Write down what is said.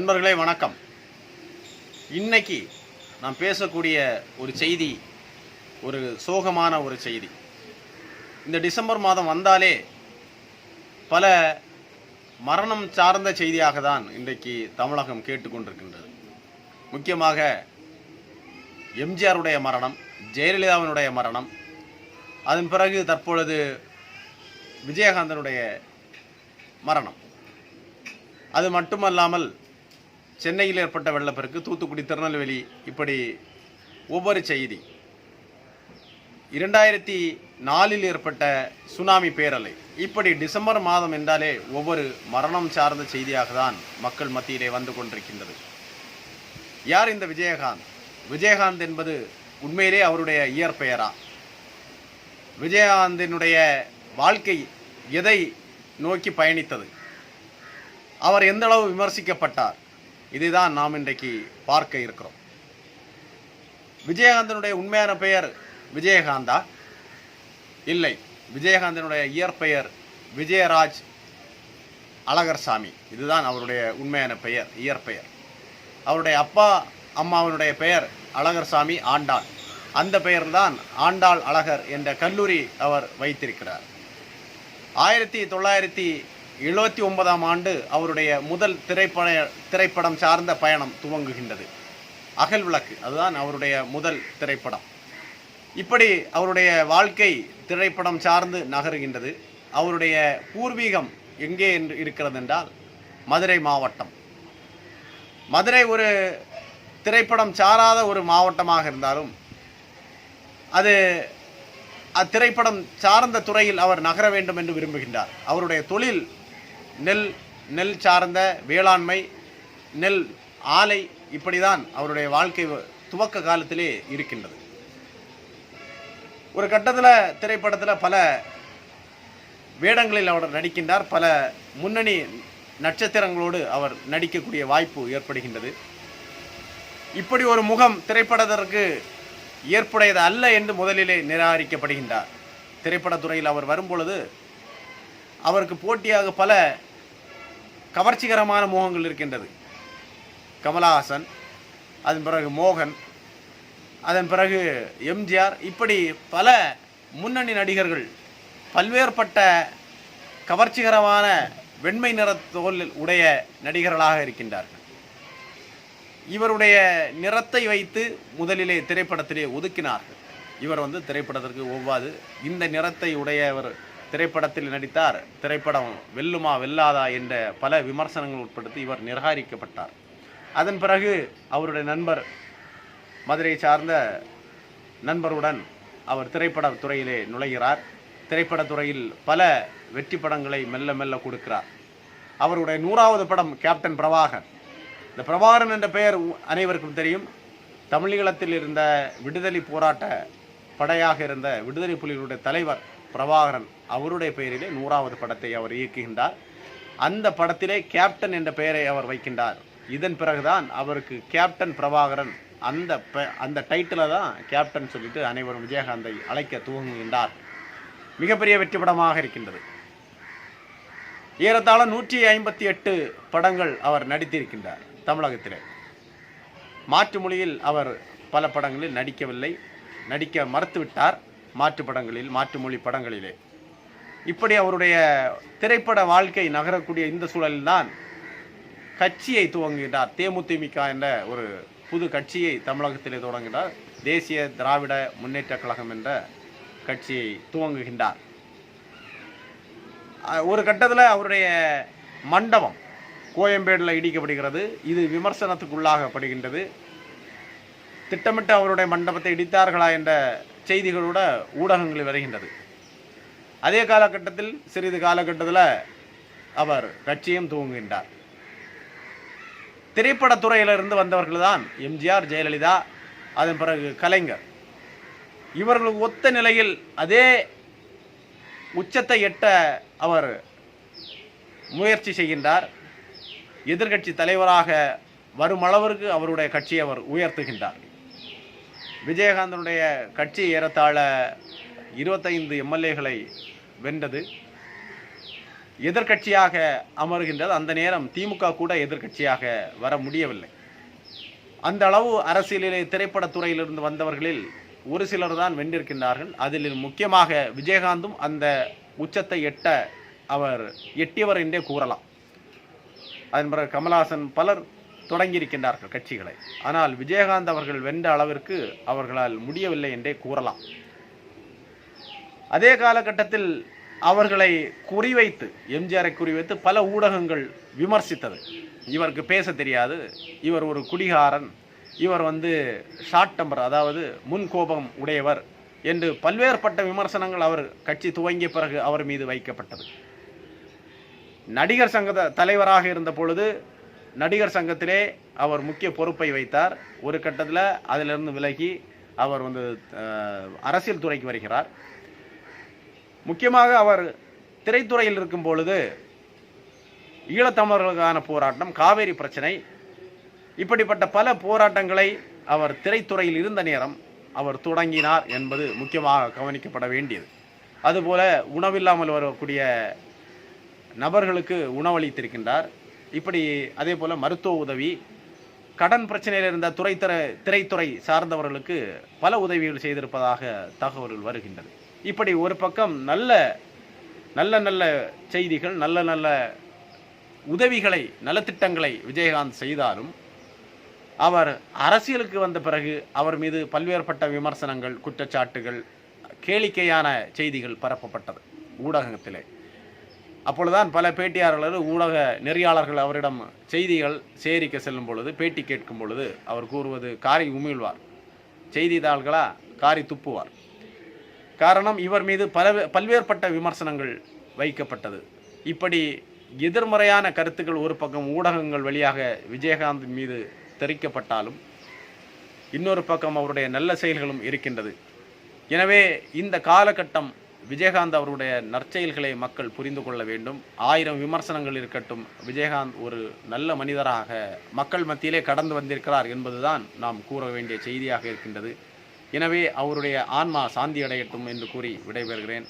நண்பர்களே வணக்கம். இன்னைக்கு நாம் பேசக்கூடிய ஒரு செய்தி ஒரு சோகமான ஒரு செய்தி. இந்த டிசம்பர் மாதம் வந்தாலே பல மரணம் சார்ந்த செய்தியாக தான் இன்றைக்கு தமிழகம் கேட்டுக்கொண்டிருக்கின்றது. முக்கியமாக எம்ஜிஆருடைய மரணம் ஜெயலலிதாவினுடைய மரணம் அதன் பிறகு தற்பொழுது விஜயகாந்தனுடைய மரணம். அது மட்டுமல்லாமல் சென்னையில் ஏற்பட்ட வெள்ளப்பெருக்கு தூத்துக்குடி திருநெல்வேலி இப்படி ஒவ்வொரு செய்தி. இரண்டாயிரத்தி நாலில் ஏற்பட்ட சுனாமி பேரலை. இப்படி டிசம்பர் மாதம் என்றாலே ஒவ்வொரு மரணம் சார்ந்த செய்தியாக தான் மக்கள் மத்தியிலே வந்து கொண்டிருக்கின்றது. யார் இந்த விஜயகாந்த்? விஜயகாந்த் என்பது உண்மையிலே அவருடைய இயற்பெயரா? விஜயகாந்தினுடைய வாழ்க்கை எதை நோக்கி பயணித்தது? அவர் எந்தளவு விமர்சிக்கப்பட்டார்? இதுதான் நாம் இன்றைக்கு பார்க்க இருக்கிறோம். விஜயகாந்தனுடைய உண்மையான பெயர் விஜயகாந்தா. இல்லை விஜயகாந்தனுடைய இயற்பெயர் விஜயராஜ் அழகர்சாமி. இதுதான் அவருடைய உண்மையான பெயர் இயற்பெயர். அவருடைய அப்பா அம்மாவினுடைய பெயர் அழகர்சாமி ஆண்டாள். அந்த பெயர்தான் ஆண்டாள் அழகர் என்ற கல்லூரி அவர் வைத்திருக்கிறார். ஆயிரத்தி தொள்ளாயிரத்தி எழுபத்தி ஒன்பதாம் ஆண்டு அவருடைய முதல் திரைப்பட திரைப்படம் சார்ந்த பயணம் துவங்குகின்றது. அகல் விளக்கு அதுதான் அவருடைய முதல் திரைப்படம். இப்படி அவருடைய வாழ்க்கை திரைப்படம் சார்ந்து நகருகின்றது. அவருடைய பூர்வீகம் எங்கே என்று இருக்கிறது என்றால் மதுரை மாவட்டம். மதுரை ஒரு திரைப்படம் சாராத ஒரு மாவட்டமாக இருந்தாலும் அது அத்திரைப்படம் சார்ந்த துறையில் அவர் நகர வேண்டும் என்று விரும்புகின்றார். அவருடைய தொழில் நெல் நெல் சார்ந்த வேளாண்மை நெல் ஆலை இப்படிதான் அவருடைய வாழ்க்கை துவக்க காலத்திலே இருக்கின்றது. ஒரு கட்டத்தில் திரைப்படத்தில் பல வேடங்களில் அவர் நடிக்கின்றார். பல முன்னணி நட்சத்திரங்களோடு அவர் நடிக்கக்கூடிய வாய்ப்பு ஏற்படுகின்றது. இப்படி ஒரு முகம் திரைப்படத்திற்கு ஏற்புடையது அல்ல என்று முதலிலே நிராகரிக்கப்படுகின்றார். திரைப்படத்துறையில் அவர் வரும்பொழுது அவருக்கு போட்டியாக பல கவர்ச்சிகரமான மோகங்கள் இருக்கின்றது. கமலஹாசன் அதன் பிறகு மோகன் அதன் பிறகு எம்ஜிஆர் இப்படி பல முன்னணி நடிகர்கள் பல்வேறுபட்ட கவர்ச்சிகரமான வெண்மை நிற தோல் உடைய நடிகர்களாக இருக்கின்றார்கள். இவருடைய நிறத்தை வைத்து முதலிலே திரைப்படத்திலே ஒதுக்கினார்கள். இவர் வந்து திரைப்படத்திற்கு ஒவ்வாது. இந்த நிறத்தை உடையவர் திரைப்படத்தில் நடித்தார். திரைப்படம் வெல்லுமா வெல்லாதா என்ற பல விமர்சனங்கள் உட்படுத்தி இவர் நிராகரிக்கப்பட்டார். அதன் பிறகு அவருடைய நண்பர் மதுரை சார்ந்த நண்பருடன் அவர் திரைப்படத் துறையிலே நுழைகிறார். திரைப்பட துறையில் பல வெற்றி படங்களை மெல்ல மெல்ல கொடுக்கிறார். அவருடைய நூறாவது படம் கேப்டன் பிரபாகர் இந்த பிரபாகரன் என்ற பெயர் அனைவருக்கும் தெரியும். தமிழீழத்தில் இருந்த விடுதலை போராட்ட படையாக இருந்த விடுதலை புலிகளுடைய தலைவர் பிரபாகரன் அவருடைய பெயரிலே நூறாவது படத்தை அவர் இயக்குகின்றார். அந்த படத்திலே கேப்டன் என்ற பெயரை அவர் வைக்கின்றார். இதன் பிறகுதான் அவருக்கு கேப்டன் பிரபாகரன் அந்த அந்த டைட்டிலை தான் கேப்டன் சொல்லிட்டு அனைவரும் விஜயகாந்தை அழைக்க துவங்குகின்றார். மிகப்பெரிய வெற்றி படமாக இருக்கின்றது. ஏறத்தாழ நூற்றி ஐம்பத்தி எட்டு படங்கள் அவர் நடித்திருக்கின்றார் தமிழகத்திலே. மாற்று மொழியில் அவர் பல படங்களில் நடிக்கவில்லை நடிக்க மறுத்துவிட்டார். மாற்று படங்களில் மாற்று மொழி படங்களிலே. இப்படி அவருடைய திரைப்பட வாழ்க்கை நகரக்கூடிய இந்த சூழலில்தான் கட்சியை துவங்குகிறார். தேமுதிமுக என்ற ஒரு புது கட்சியை தமிழகத்திலே தொடங்குகிறார். தேசிய திராவிட முன்னேற்ற கழகம் என்ற கட்சியை துவங்குகின்றார். ஒரு கட்டத்தில் அவருடைய மண்டபம் கோயம்பேடில் இடிக்கப்படுகிறது. இது விமர்சனத்துக்குள்ளாகப்படுகின்றது. திட்டமிட்டு அவருடைய மண்டபத்தை இடித்தார்களா என்ற செய்திகளோட ஊடகங்களில் வருகின்றது. அதே காலகட்டத்தில் சிறிது காலகட்டத்தில் அவர் கட்சியும் துவங்குகின்றார். திரைப்படத்துறையிலிருந்து வந்தவர்கள் தான் எம்ஜிஆர் ஜெயலலிதா அதன் பிறகு கலைஞர். இவர்களுக்கு ஒத்த நிலையில் அதே உச்சத்தை எட்ட அவர் முயற்சி செய்கின்றார். எதிர்கட்சி தலைவராக வரும் அளவிற்கு அவருடைய கட்சியை அவர் உயர்த்துகின்றார். விஜயகாந்தனுடைய கட்சி ஏறத்தாழ இருபத்தைந்து எம்எல்ஏகளை வென்றது. எதிர்க்கட்சியாக அமர்கின்றது. அந்த நேரம் திமுக கூட எதிர்க்கட்சியாக வர முடியவில்லை. அந்த அளவு அரசியலிலே திரைப்படத்துறையிலிருந்து வந்தவர்களில் ஒரு சிலர் தான் வென்றிருக்கின்றார்கள். அதில் முக்கியமாக விஜயகாந்தும் அந்த உச்சத்தை எட்ட அவர் எட்டியவர் என்றே கூறலாம். அதன் பிறகு கமலஹாசன் பலர் தொடங்கியிருக்கின்றார்கள் கட்சிகளை. ஆனால் விஜயகாந்த் அவர்கள் வென்ற அளவிற்கு அவர்களால் முடியவில்லை என்றே கூறலாம். அதே காலகட்டத்தில் அவர்களை குறிவைத்து எம்ஜிஆரை குறிவைத்து பல ஊடகங்கள் விமர்சித்தது. இவருக்கு பேச தெரியாது. இவர் ஒரு குடிகாரன். இவர் வந்து ஷார்ட் டம்பர் அதாவது முன் கோபம் உடையவர் என்று பல்வேறுபட்ட விமர்சனங்கள் அவர் கட்சி துவங்கிய பிறகு அவர் மீது வைக்கப்பட்டது. நடிகர் சங்க தலைவராக இருந்த பொழுது நடிகர் சங்கத்திலே அவர் முக்கிய பொறுப்பை வைத்தார். ஒரு கட்டத்தில் அதிலிருந்து விலகி அவர் வந்து அரசியல் துறைக்கு வருகிறார். முக்கியமாக அவர் திரைத்துறையில் இருக்கும் பொழுது ஈழத்தமிழர்களுக்கான போராட்டம் காவேரி பிரச்சனை இப்படிப்பட்ட பல போராட்டங்களை அவர் திரைத்துறையில் இருந்த நேரம் அவர் தொடங்கினார் என்பது முக்கியமாக கவனிக்கப்பட வேண்டியது. அதுபோல உணவில்லாமல் வரக்கூடிய நபர்களுக்கு உணவளித்திருக்கின்றார். இப்படி அதே போல் மருத்துவ உதவி கடன் பிரச்சனையில் இருந்த துறைத்தர திரைத்துறை சார்ந்தவர்களுக்கு பல உதவிகள் செய்திருப்பதாக தகவல்கள் வருகின்றது. இப்படி ஒரு பக்கம் நல்ல நல்ல நல்ல செய்திகள் நல்ல நல்ல உதவிகளை நலத்திட்டங்களை விஜயகாந்த் செய்தாலும் அவர் அரசியலுக்கு வந்த பிறகு அவர் மீது பல்வேறுபட்ட விமர்சனங்கள் குற்றச்சாட்டுகள் கேளிக்கையான செய்திகள் பரப்பப்பட்டது ஊடகத்திலே. அப்பொழுதுதான் பல பேட்டியாளர்கள் ஊடக நெறியாளர்கள் அவரிடம் செய்திகள் சேரிக்க செல்லும் பொழுது பேட்டி கேட்கும் பொழுது அவர் கூறுவது காரி உமிழ்வார். செய்தித்தாள்களா காரி துப்புவார். காரணம் இவர் மீது பல பல்வேறுபட்ட விமர்சனங்கள் வைக்கப்பட்டது. இப்படி எதிர்மறையான கருத்துக்கள் ஒரு பக்கம் ஊடகங்கள் வழியாக விஜயகாந்த் மீது தெரிவிக்கப்பட்டாலும் இன்னொரு பக்கம் அவருடைய நல்ல செயல்களும் இருக்கின்றது. எனவே இந்த காலகட்டம் விஜயகாந்த் அவருடைய நற்செயல்களை மக்கள் புரிந்து கொள்ள வேண்டும். ஆயிரம் விமர்சனங்கள் இருக்கட்டும் விஜயகாந்த் ஒரு நல்ல மனிதராக மக்கள் மத்தியிலே கடந்து வந்திருக்கிறார் என்பதுதான் நாம் கூற வேண்டிய செய்தியாக இருக்கின்றது. எனவே அவருடைய ஆன்மா சாந்தி அடையட்டும் என்று கூறி விடைபெறுகிறேன்.